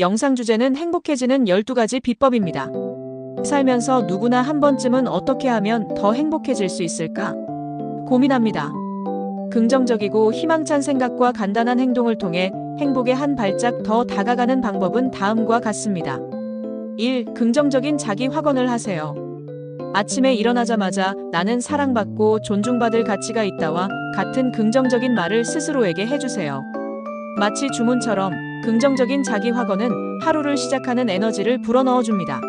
영상 주제는 행복해지는 12가지 비법입니다. 살면서 누구나 한 번쯤은 어떻게 하면 더 행복해질 수 있을까? 고민합니다. 긍정적이고 희망찬 생각과 간단한 행동을 통해 행복에 한 발짝 더 다가가는 방법은 다음과 같습니다. 1. 긍정적인 자기 확언을 하세요. 아침에 일어나자마자 나는 사랑받고 존중받을 가치가 있다와 같은 긍정적인 말을 스스로에게 해주세요. 마치 주문처럼 긍정적인 자기 확언은 하루를 시작하는 에너지를 불어넣어 줍니다.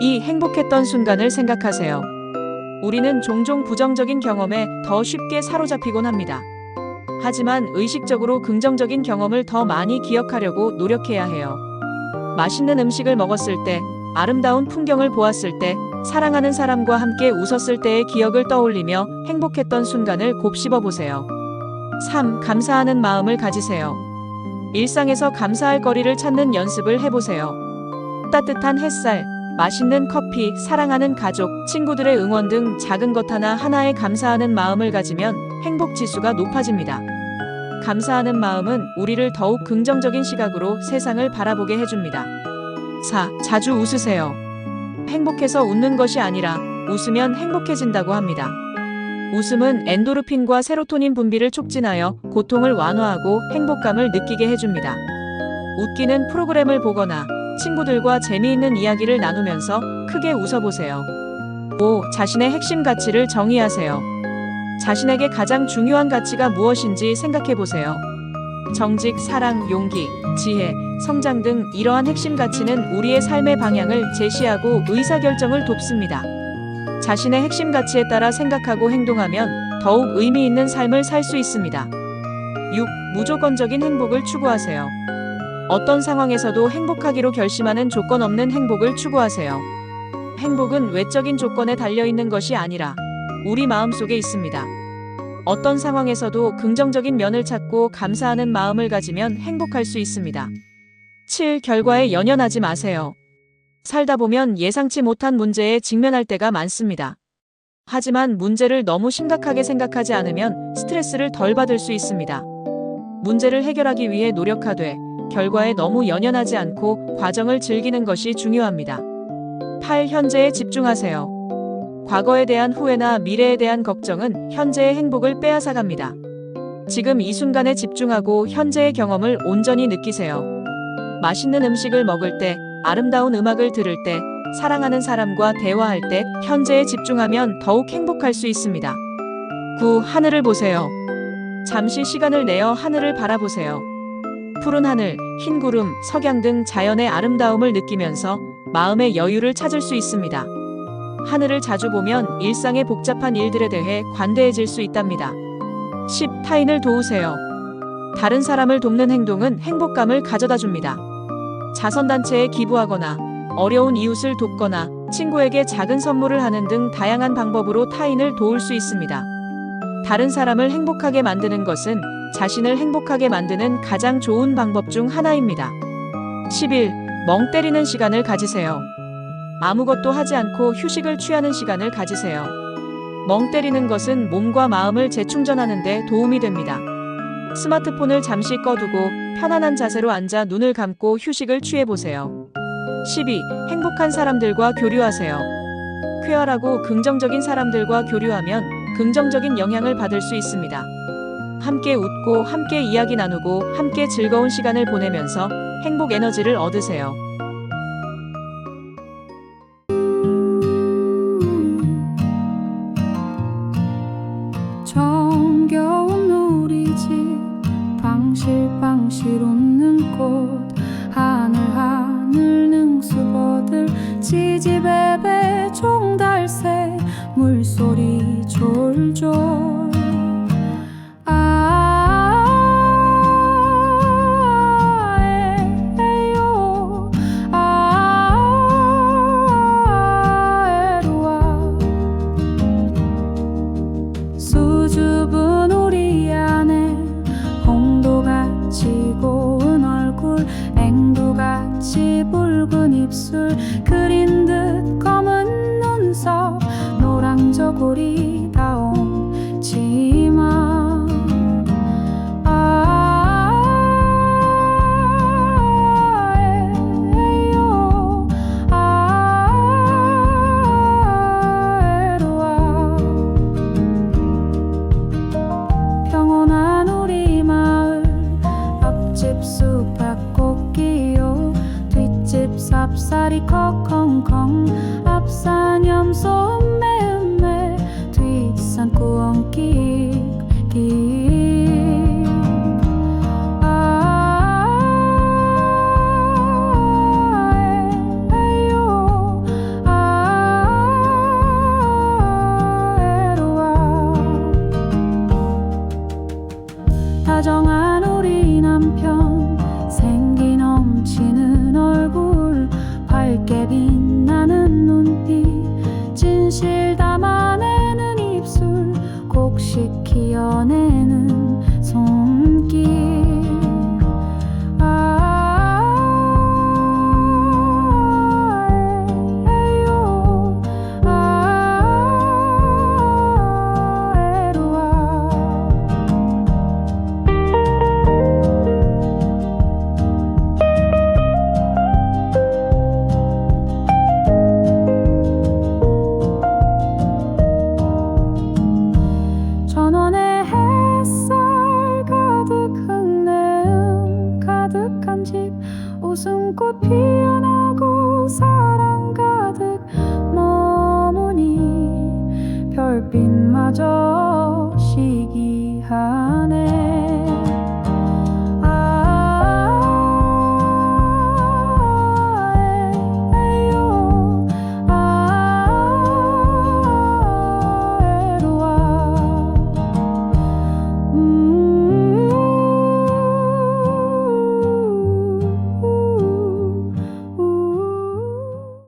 이 행복했던 순간을 생각하세요. 우리는 종종 부정적인 경험에 더 쉽게 사로잡히곤 합니다. 하지만 의식적으로 긍정적인 경험을 더 많이 기억하려고 노력해야 해요. 맛있는 음식을 먹었을 때, 아름다운 풍경을 보았을 때, 사랑하는 사람과 함께 웃었을 때의 기억을 떠올리며 행복했던 순간을 곱씹어 보세요. 3. 감사하는 마음을 가지세요. 일상에서 감사할 거리를 찾는 연습을 해보세요. 따뜻한 햇살, 맛있는 커피, 사랑하는 가족, 친구들의 응원 등 작은 것 하나 하나에 감사하는 마음을 가지면 행복 지수가 높아집니다. 감사하는 마음은 우리를 더욱 긍정적인 시각으로 세상을 바라보게 해줍니다. 4. 자주 웃으세요. 행복해서 웃는 것이 아니라 웃으면 행복해진다고 합니다. 웃음은 엔도르핀과 세로토닌 분비를 촉진하여 고통을 완화하고 행복감을 느끼게 해줍니다. 웃기는 프로그램을 보거나 친구들과 재미있는 이야기를 나누면서 크게 웃어보세요. 5. 자신의 핵심 가치를 정의하세요. 자신에게 가장 중요한 가치가 무엇인지 생각해 보세요. 정직, 사랑, 용기, 지혜, 성장 등 이러한 핵심 가치는 우리의 삶의 방향을 제시하고 의사결정을 돕습니다. 자신의 핵심 가치에 따라 생각하고 행동하면 더욱 의미 있는 삶을 살 수 있습니다. 6. 무조건적인 행복을 추구하세요. 어떤 상황에서도 행복하기로 결심하는 조건 없는 행복을 추구하세요. 행복은 외적인 조건에 달려 있는 것이 아니라 우리 마음 속에 있습니다. 어떤 상황에서도 긍정적인 면을 찾고 감사하는 마음을 가지면 행복할 수 있습니다. 7. 결과에 연연하지 마세요. 살다 보면 예상치 못한 문제에 직면할 때가 많습니다. 하지만 문제를 너무 심각하게 생각하지 않으면 스트레스를 덜 받을 수 있습니다. 문제를 해결하기 위해 노력하되 결과에 너무 연연하지 않고 과정을 즐기는 것이 중요합니다. 8. 현재에 집중하세요. 과거에 대한 후회나 미래에 대한 걱정은 현재의 행복을 빼앗아갑니다. 지금 이 순간에 집중하고 현재의 경험을 온전히 느끼세요. 맛있는 음식을 먹을 때, 아름다운 음악을 들을 때, 사랑하는 사람과 대화할 때 현재에 집중하면 더욱 행복할 수 있습니다. 9. 하늘을 보세요. 잠시 시간을 내어 하늘을 바라보세요. 푸른 하늘, 흰 구름, 석양 등 자연의 아름다움을 느끼면서 마음의 여유를 찾을 수 있습니다. 하늘을 자주 보면 일상의 복잡한 일들에 대해 관대해질 수 있답니다. 10. 타인을 도우세요. 다른 사람을 돕는 행동은 행복감을 가져다 줍니다. 자선단체에 기부하거나 어려운 이웃을 돕거나 친구에게 작은 선물을 하는 등 다양한 방법으로 타인을 도울 수 있습니다. 다른 사람을 행복하게 만드는 것은 자신을 행복하게 만드는 가장 좋은 방법 중 하나입니다. 11. 멍 때리는 시간을 가지세요. 아무것도 하지 않고 휴식을 취하는 시간을 가지세요. 멍 때리는 것은 몸과 마음을 재충전하는 데 도움이 됩니다. 스마트폰을 잠시 꺼두고 편안한 자세로 앉아 눈을 감고 휴식을 취해보세요. 12. 행복한 사람들과 교류하세요. 쾌활하고 긍정적인 사람들과 교류하면 긍정적인 영향을 받을 수 있습니다. 함께 웃고 함께 이야기 나누고 함께 즐거운 시간을 보내면서 행복 에너지를 얻으세요. 실방실 웃는 꽃 하늘 하늘 능수거들 지지배배 종달새 물소리 졸졸 입술 그린 듯 검은 눈썹 노랑 저고리 다운 햇살이 컥컹컹 앞산 염소 음메 음메 뒷산 꾸엉 끽 밝게 빛나는 눈빛 진실 담아내는 입술 곡식 키어내는 전원의 햇살 가득한 내음 가득한 집. 웃음꽃 피어나고 사랑 가득 머무니. 별빛마저 시기하네